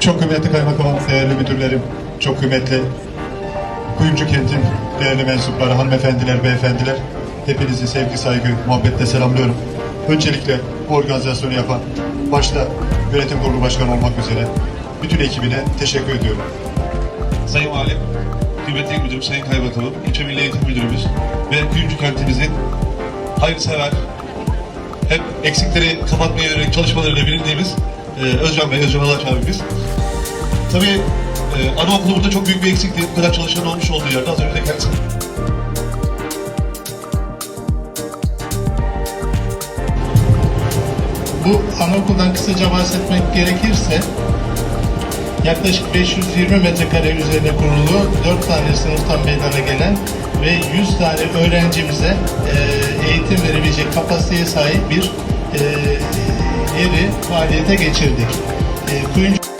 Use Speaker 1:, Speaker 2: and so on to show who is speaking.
Speaker 1: Çok kıymetli kaymakamım, değerli müdürlerim, çok kıymetli Kuyumcu kentin değerli mensupları, hanımefendiler, beyefendiler. Hepinizi sevgi, saygı, muhabbetle selamlıyorum. Öncelikle bu organizasyonu yapan, başta yönetim kurulu başkanı olmak üzere bütün ekibine teşekkür ediyorum.
Speaker 2: Sayın Valim, kıymetli müdürüm, Sayın Kaymakamım, İlçe Milli Eğitim Müdürümüz ve Kuyumcu Kentimizin hayırsever, hep eksikleri kapatmaya yönelik çalışmalarıyla bilindiğimiz e, Özcan Bey, Özcan Alaç abimiz. Tabii e, anaokulu burada çok büyük bir eksikti. Bu kadar çalışan olmuş olduğu yerde az önce de kendisi
Speaker 3: Bu anaokuldan kısaca bahsetmek gerekirse yaklaşık 520 metrekare üzerine kurulu 4 tane sınıftan meydana gelen ve 100 tane öğrencimize e, eğitim verebilecek kapasiteye sahip bir faaliyete geçirdik. E, Kuyumcu